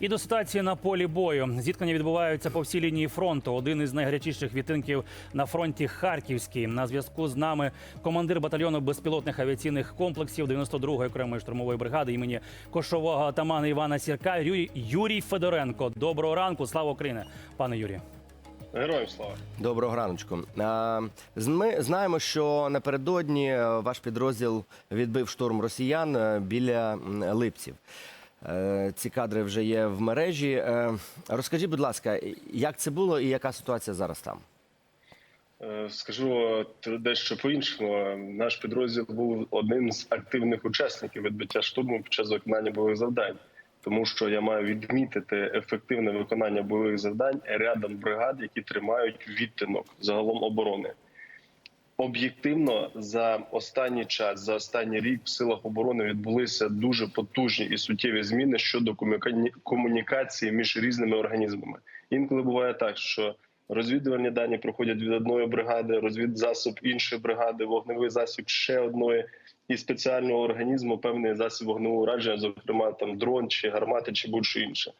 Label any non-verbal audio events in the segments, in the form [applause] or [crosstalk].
І до ситуації на полі бою зіткнення відбуваються по всій лінії фронту. Один із найгарячіших відтинків на фронті Харківський. На зв'язку з нами командир батальйону безпілотних авіаційних комплексів 92-ї окремої штурмової бригади імені кошового атамана Івана Сірка Юрій, Юрій Федоренко. Доброго ранку, слава Україні, пане Юрію. Героям слава. Доброго раночку. З- Ми знаємо, що напередодні е, ваш підрозділ відбив штурм росіян е, біля Липців. Е, Ці кадри вже є в мережі. Е, Розкажіть, будь ласка, як це було і яка ситуація зараз там? Е, Скажу дещо по-іншому. Наш підрозділ був одним з активних учасників відбиття штурму під час виконання бойових завдань, тому що я маю відмітити ефективне виконання бойових завдань рядом бригад, які тримають відтинок загалом оборони. Об'єктивно за останній час, за останній рік в силах оборони відбулися дуже потужні і суттєві зміни щодо комуніка- комунікації між різними організмами. Інколи буває так, що розвідувальні дані проходять від одної бригади, розвідзасіб іншої бригади, вогневий засіб ще одної, і спеціального організму певний засіб вогневого ураження, зокрема там дрон чи гармати, чи будь-що інше.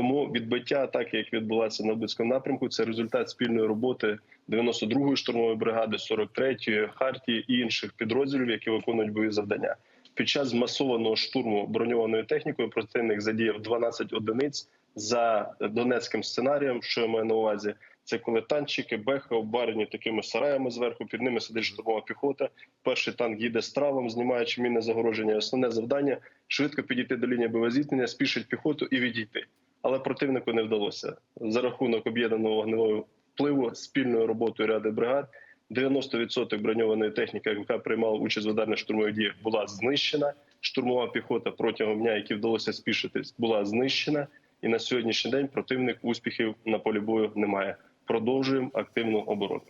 Тому відбиття атаки, як відбулася на Близькому напрямку, це результат спільної роботи 92-ї штурмової бригади, 43-ї Хартії і інших підрозділів, які виконують бойові завдання. Під час змасованого штурму броньованою технікою противник задіяв 12 одиниць за донецьким сценарієм. Що я маю на увазі? Це коли танчики, бехи обварені такими сараями зверху, під ними сидить штурмова піхота. Перший танк їде з травом, знімаючи мінне загородження. Основне завдання швидко підійти до лінії бойового зіткнення, спішить піхоту і відійти. Але противнику не вдалося за рахунок об'єднаного вогневого впливу спільною роботою ряди бригад. 90% броньованої техніки, яка приймала участь в ударних штурмових діях, була знищена. Штурмова піхота протягом дня, які вдалося спішитись, була знищена. І на сьогоднішній день противник успіхів на полі бою немає. Продовжуємо активну оборону.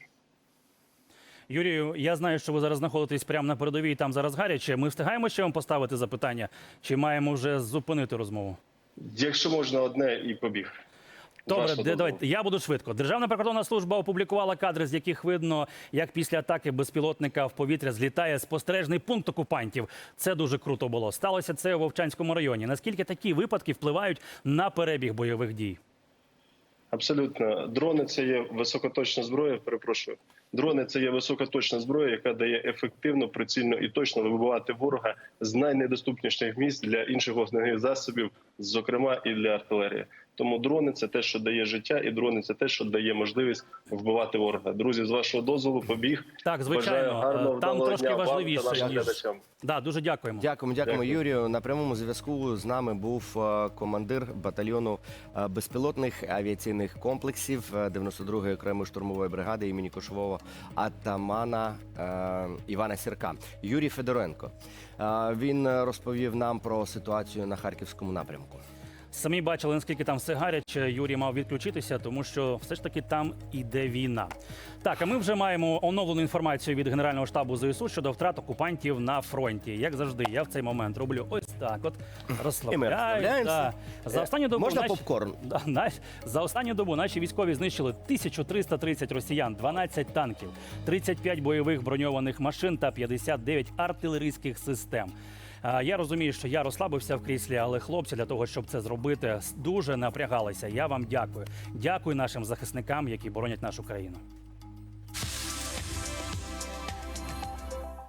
Юрію, я знаю, що ви зараз знаходитесь прямо на передовій. Там зараз гаряче. Ми встигаємо ще вам поставити запитання, чи маємо вже зупинити розмову? Якщо можна одне і побіг. Добре, Ваша давайте я буду швидко. Державна прикордонна служба опублікувала кадри, з яких видно, як після атаки безпілотника в повітря злітає спостережний пункт окупантів. Це дуже круто було. Сталося це у Вовчанському районі. Наскільки такі випадки впливають на перебіг бойових дій? Абсолютно, дрони це є високоточна зброя. Перепрошую, дрони це є високоточна зброя, яка дає ефективно, прицільно і точно вибивати ворога з найнедоступніших місць для інших вогневих засобів, зокрема і для артилерії. Тому дрони це те, що дає життя, і дрони це те, що дає можливість вбивати ворога. Друзі, з вашого дозволу, побіг. Так, звичайно, Бажаю гарного, е, там трошки дня вам та важливіше, ніж- Да, дуже дякуємо. Дякуємо, дякуємо, Дякую. Юрію. На прямому зв'язку з нами був е, командир батальйону е, безпілотних авіаційних комплексів е, 92-ї окремої штурмової бригади імені кошового атамана е, Івана Сірка. Юрій Федоренко. Е, Він е, розповів нам про ситуацію на харківському напрямку. Самі бачили, наскільки там все гаряче. Юрій мав відключитися, тому що все ж таки там іде війна. Так, а ми вже маємо оновлену інформацію від Генерального штабу ЗСУ щодо втрат окупантів на фронті. Як завжди, я в цей момент роблю ось так: от. Да. За останню добу Можна наші- попкорн? [laughs] Да, за останню добу наші військові знищили 1330 росіян, 12 танків, 35 бойових броньованих машин та 59 артилерійських систем. Я розумію, що я розслабився в кріслі, але хлопці для того, щоб це зробити, дуже напрягалися. Я вам дякую. Дякую нашим захисникам, які боронять нашу країну.